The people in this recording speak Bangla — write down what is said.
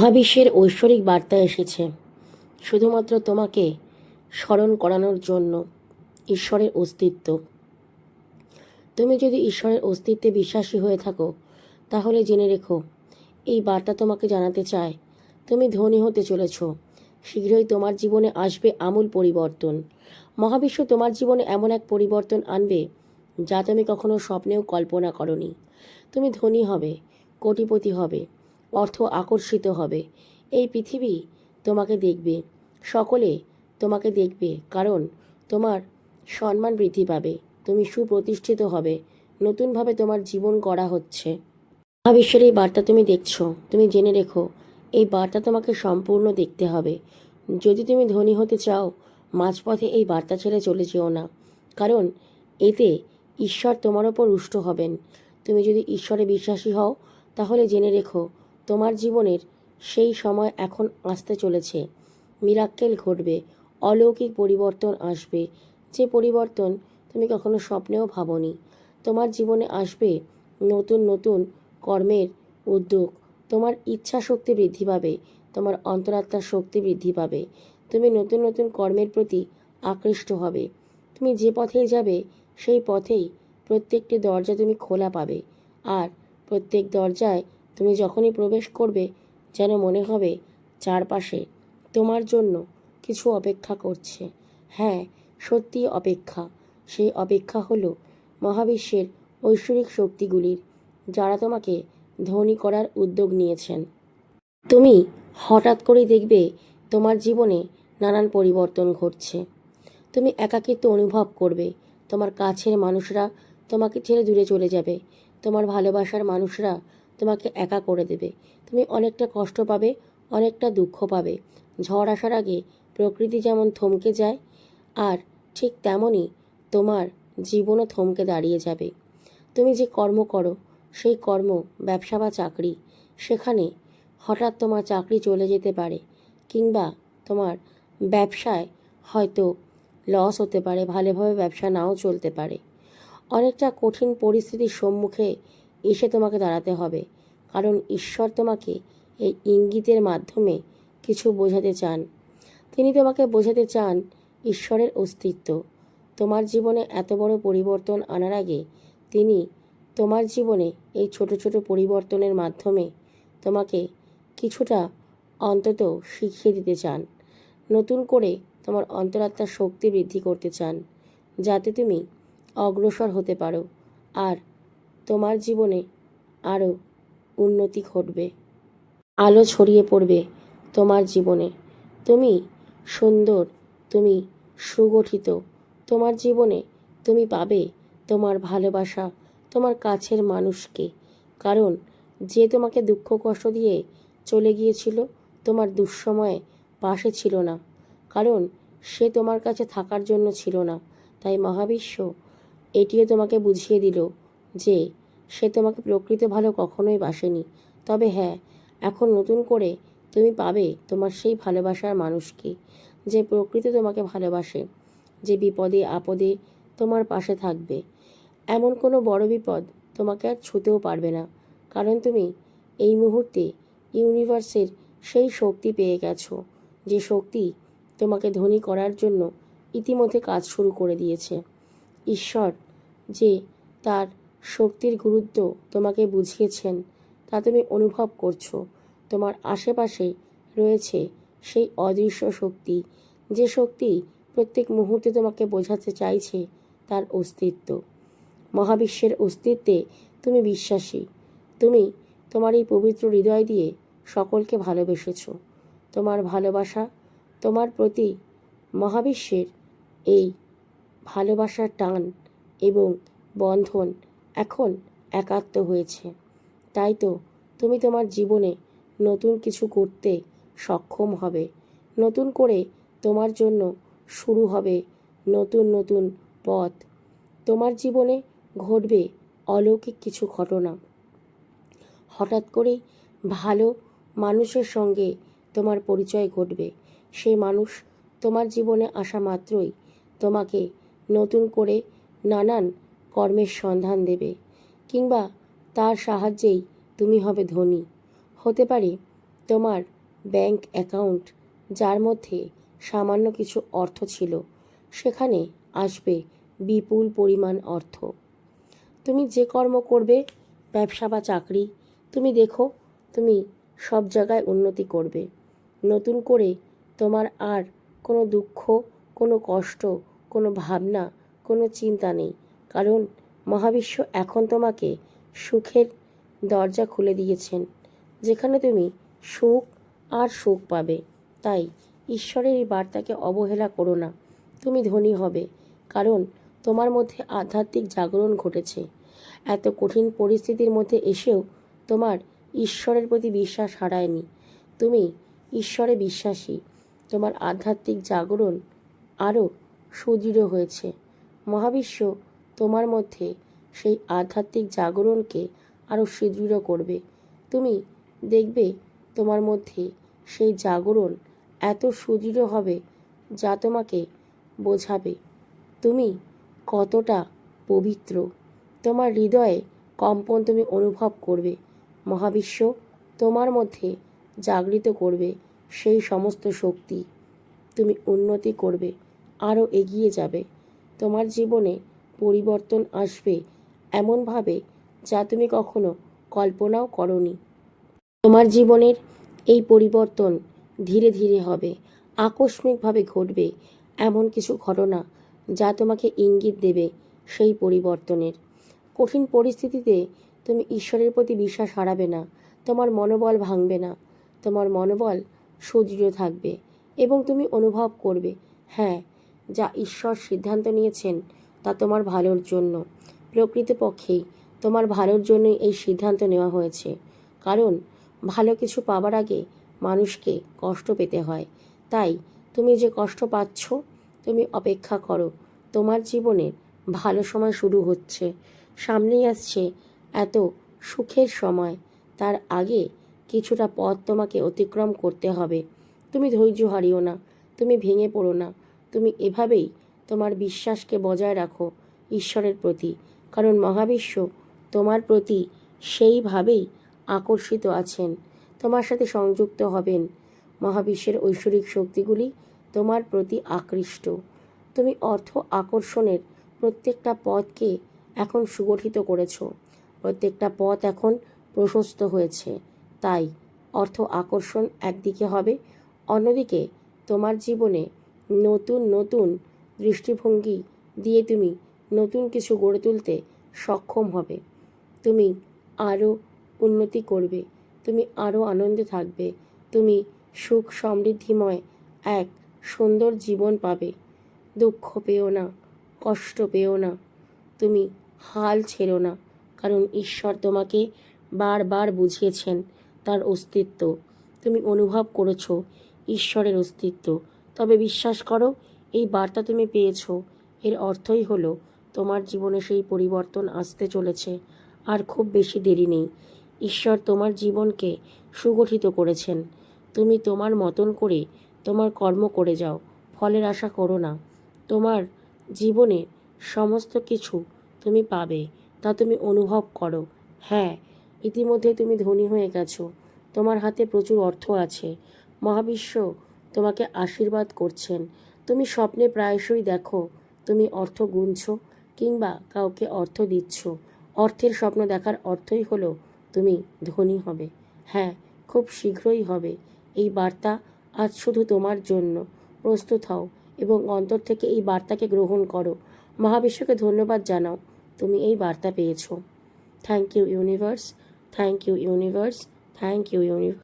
মহাবিশ্বের ঐশ্বরিক বার্তা এসেছে। শুধুমাত্র তোমাকে স্মরণ করানোর জন্য ঈশ্বরের অস্তিত্ব। তুমি যদি ঈশ্বরের অস্তিত্বে বিশ্বাসী হয়ে থাকো, তাহলে জেনে রেখো, এই বার্তা তোমাকে জানাতে চায়, তুমি ধনী হতে চলেছ। শীঘ্রই তোমার জীবনে আসবে আমূল পরিবর্তন। মহাবিশ্ব তোমার জীবনে এমন এক পরিবর্তন আনবে, যা তুমি কখনো স্বপ্নেও কল্পনা করনি। তুমি ধনী হবে, কোটিপতি হবে। অর্থ আকর্ষিত হবে। এই পৃথিবী তোমাকে দেখবে। সকলে তোমাকে দেখবে, কারণ তোমার সম্মান বৃদ্ধি পাবে। তুমি সুপ্রতিষ্ঠিত হবে। নতুনভাবে তোমার জীবন গড়া হচ্ছে। মহাবিশ্বের এই বার্তা তুমি দেখছ। তুমি জেনে রেখো, এই বার্তা তোমাকে সম্পূর্ণ দেখতে হবে। যদি তুমি ধনী হতে চাও, মাঝপথে এই বার্তা ছেড়ে চলে যেও না। কারণ এতে ঈশ্বর তোমার ওপর রুষ্ট হবেন। তুমি যদি ঈশ্বরে বিশ্বাসী হও, তাহলে জেনে রেখো তোমার জীবনের সেই সময় এখন আসতে চলেছে। মিরাক্কেল ঘটবে, অলৌকিক পরিবর্তন আসবে। যে পরিবর্তন তুমি কখনো স্বপ্নেও ভাবনি। তোমার জীবনে আসবে নতুন নতুন কর্মের উদ্যোগ। তোমার ইচ্ছা শক্তি বৃদ্ধি পাবে, তোমার অন্তরাত্মার শক্তি বৃদ্ধি পাবে। তুমি নতুন নতুন কর্মের প্রতি আকৃষ্ট হবে। তুমি যে পথেই যাবে, সেই পথেই প্রত্যেকটি দরজা তুমি খোলা পাবে। আর প্রত্যেক দরজায় তুমি যখনই প্রবেশ করবে, যেন মনে হবে চারপাশে তোমার জন্য কিছু অপেক্ষা করছে। হ্যাঁ সত্যি অপেক্ষা। সেই অপেক্ষা হলো মহাবিশ্বের ঐশ্বরিক শক্তিগুলির, যারা তোমাকে ধনী করার উদ্যোগ নিয়েছেন। তুমি হঠাৎ করেই দেখবে তোমার জীবনে নানান পরিবর্তন ঘটছে। তুমি একাকিত্ব অনুভব করবে। তোমার কাছের মানুষরা তোমাকে ছেড়ে দূরে চলে যাবে। তোমার ভালোবাসার মানুষরা তোমাকে একা করে দেবে। তুমি অনেকটা কষ্ট পাবে, অনেকটা দুঃখ পাবে। ঝড় আসার আগে প্রকৃতি যেমন থমকে যায়, আর ঠিক তেমনই তোমার জীবনও থমকে দাঁড়িয়ে যাবে। তুমি যে কর্ম করো, সেই কর্ম, ব্যবসা বা চাকরি, সেখানে হঠাৎ তোমার চাকরি চলে যেতে পারে, কিংবা তোমার ব্যবসায় হয়তো লস হতে পারে, ভালোভাবে ব্যবসা নাও চলতে পারে। অনেকটা কঠিন পরিস্থিতির সম্মুখে এসে তোমাকে দাঁড়াতে হবে। কারণ ঈশ্বর তোমাকে এই ইঙ্গিতের মাধ্যমে কিছু বোঝাতে চান। তিনি তোমাকে বোঝাতে চান ঈশ্বরের অস্তিত্ব। তোমার জীবনে এত বড় পরিবর্তন আনার আগে তিনি তোমার জীবনে এই ছোট ছোট পরিবর্তনের মাধ্যমে তোমাকে কিছুটা অন্তত শিখিয়ে দিতে চান। নতুন করে তোমার অন্তরাত্মার শক্তি বৃদ্ধি করতে চান। যাতে তুমি অগ্রসর হতে পারো। আর তোমার জীবনে আরও উন্নতি ঘটবে। আলো ছড়িয়ে পড়বে তোমার জীবনে। তুমি সুন্দর, তুমি সুগঠিত, তোমার জীবনে তুমি পাবে তোমার ভালোবাসা, তোমার কাছের মানুষকে। কারণ যে তোমাকে দুঃখ, কষ্ট দিয়ে চলে গিয়েছিল, তোমার দুঃসময়ে পাশে ছিল না। কারণ সে তোমার কাছে থাকার জন্য ছিল না। তাই মহাবিশ্ব এটিও তোমাকে বুঝিয়ে দিল যে সে তোমাকে প্রকৃত ভালো কখনোই বাসেনি। তবে হ্যাঁ এখন নতুন করে তুমি পাবে তোমার সেই ভালোবাসার মানুষকে, যে প্রকৃতি তোমাকে ভালোবাসে, যে বিপদে আপদে তোমার পাশে থাকবে। এমন কোনো বড় বিপদ তোমাকে আর ছুতেও পারবে না, কারণ তুমি এই মুহূর্তে ইউনিভার্সের সেই শক্তি পেয়ে গেছো, যে শক্তি তোমাকে ধনী করার জন্য ইতিমধ্যে কাজ শুরু করে দিয়েছে। ঈশ্বর যে তার শক্তির গুরুত্ব তোমাকে বুঝিয়েছেন, তা তুমি অনুভব করছ। তোমার আশেপাশে রয়েছে সেই অদৃশ্য শক্তি, যে শক্তি প্রত্যেক মুহূর্তে তোমাকে বোঝাতে চাইছে তার অস্তিত্ব। মহাবিশ্বের অস্তিত্বে তুমি বিশ্বাসী, তুমি তোমার এই পবিত্র হৃদয় দিয়ে সকলকে ভালোবেসেছ। তোমার ভালোবাসা, তোমার প্রতি মহাবিশ্বের এই ভালোবাসার টান এবং বন্ধন এখন একাত্ম হয়েছে। তাই তো তুমি তোমার জীবনে নতুন কিছু করতে সক্ষম হবে। নতুন করে তোমার জন্য শুরু হবে নতুন নতুন পথ। তোমার জীবনে ঘটবে অলৌকিক কিছু ঘটনা। হঠাৎ করেই ভালো মানুষের সঙ্গে তোমার পরিচয় ঘটবে। সেই মানুষ তোমার জীবনে আসা মাত্রই তোমাকে নতুন করে নানান কর্মের সন্ধান দেবে, কিংবা তার সাহায্যেই তুমি হবে ধনী। হতে পারে তোমার ব্যাংক অ্যাকাউন্ট, যার মধ্যে সামান্য কিছু অর্থ ছিল, সেখানে আসবে বিপুল পরিমাণ অর্থ। তুমি যে কর্ম করবে, ব্যবসা বা চাকরি, তুমি দেখো, তুমি সব জায়গায় উন্নতি করবে। নতুন করে তোমার আর কোনো দুঃখ, কোনো কষ্ট, কোনো ভাবনা, কোনো চিন্তা নেই। কারণ মহাবিশ্ব এখন তোমাকে সুখের দরজা খুলে দিয়েছেন, যেখানে তুমি সুখ আর সুখ পাবে। তাই ঈশ্বরের এই বার্তাকে অবহেলা করো না, তুমি ধনী হবে, কারণ তোমার মধ্যে আধ্যাত্মিক জাগরণ ঘটেছে। এত কঠিন পরিস্থিতির মধ্যে এসেও তোমার ঈশ্বরের প্রতি বিশ্বাস হারায়নি। তুমি ঈশ্বরে বিশ্বাসী, তোমার আধ্যাত্মিক জাগরণ আরও সুদৃঢ় হয়েছে। মহাবিশ্ব তোমার মধ্যে সেই আধ্যাত্মিক জাগরণকে আরও সুদৃঢ় করবে। তুমি দেখবে তোমার মধ্যে সেই জাগরণ এত সুদৃঢ় হবে যা তোমাকে বোঝাবে। তুমি কতটা পবিত্র। তোমার হৃদয়ে কম্পন তুমি অনুভব করবে। মহাবিশ্ব তোমার মধ্যে জাগৃত করবে সেই সমস্ত শক্তি। তুমি উন্নতি করবে আরও এগিয়ে যাবে। তোমার জীবনে পরিবর্তন আসবে এমনভাবে যা তুমি কখনো কল্পনাও করনি। তোমার জীবনের এই পরিবর্তন ধীরে ধীরে হবে, আকস্মিকভাবে ঘটবে এমন কিছু ঘটনা যা তোমাকে ইঙ্গিত দেবে সেই পরিবর্তনের। কঠিন পরিস্থিতিতে তুমি ঈশ্বরের প্রতি বিশ্বাস হারাবে না, তোমার মনোবল ভাঙবে না, তোমার মনোবল সুদৃঢ় থাকবে এবং তুমি অনুভব করবে হ্যাঁ যা ঈশ্বর সিদ্ধান্ত নিয়েছেন তা তোমার ভালোর জন্য। প্রকৃতপক্ষেই তোমার ভালোর জন্যই এই সিদ্ধান্ত নেওয়া হয়েছে। কারণ, ভালো কিছু পাবার আগে মানুষকে কষ্ট পেতে হয়। তাই তুমি যে কষ্ট পাচ্ছ, তুমি অপেক্ষা করো। তোমার জীবনে ভালো সময় শুরু হচ্ছে। সামনেই আসছে এত সুখের সময়। তার আগে কিছুটা পথ তোমাকে অতিক্রম করতে হবে। তুমি ধৈর্য হারিও না। তুমি ভেঙে পড়ো না। তুমি এভাবেই তোমার বিশ্বাসকে বজায় রাখো ঈশ্বরের প্রতি, কারণ মহাবিশ্ব তোমার প্রতি সেইভাবেই আকর্ষিত আছেন, তোমার সাথে সংযুক্ত হবেন। মহাবিশ্বের ঐশ্বরিক শক্তিগুলি তোমার প্রতি আকৃষ্ট। তুমি অর্থ আকর্ষণের প্রত্যেকটা পথকে এখন সুগঠিত করেছ, প্রত্যেকটা পথ এখন প্রশস্ত হয়েছে, তাই অর্থ আকর্ষণ একদিকে হবে, অন্যদিকে তোমার জীবনে নতুন নতুন দৃষ্টিভঙ্গি দিয়ে তুমি নতুন কিছু গড়ে তুলতে সক্ষম হবে। তুমি আরও উন্নতি করবে, তুমি আরও আনন্দে থাকবে, তুমি সুখ সমৃদ্ধিময় এক সুন্দর জীবন পাবে। দুঃখ পেও না, কষ্ট পেও না, তুমি হাল ছেড়ো না, কারণ ঈশ্বর তোমাকে বারবার বুঝিয়েছেন তার অস্তিত্ব। তুমি অনুভব করেছ ঈশ্বরের অস্তিত্ব। তবে বিশ্বাস করো এই বার্তা তুমি পেয়েছ। এর অর্থই হলো, তোমার জীবনে সেই পরিবর্তন আসতে চলেছে, আর খুব বেশি দেরি নেই। ঈশ্বর তোমার জীবনকে সুগঠিত করেছেন। তুমি তোমার মতন করে তোমার কর্ম করে যাও, ফলের আশা করো না। তোমার জীবনে সমস্ত কিছু তুমি পাবে, তা তুমি অনুভব করো। হ্যাঁ ইতিমধ্যে তুমি ধনী হয়ে গেছো। তোমার হাতে প্রচুর অর্থ আছে। মহাবিশ্ব তোমাকে আশীর্বাদ করছেন। তুমি স্বপ্নে প্রায়শই দেখো, তুমি অর্থ গুনছ কিংবা কাউকে অর্থ দিচ্ছ। অর্থের স্বপ্ন দেখার অর্থই হলো তুমি ধনী হবে। হ্যাঁ খুব শীঘ্রই হবে। এই বার্তা আজ শুধু তোমার জন্য। প্রস্তুত হও এবং অন্তর থেকে এই বার্তাকে গ্রহণ করো। মহাবিশ্বকে ধন্যবাদ জানাও, তুমি এই বার্তা পেয়েছ। Thank you universe thank you universe thank you universe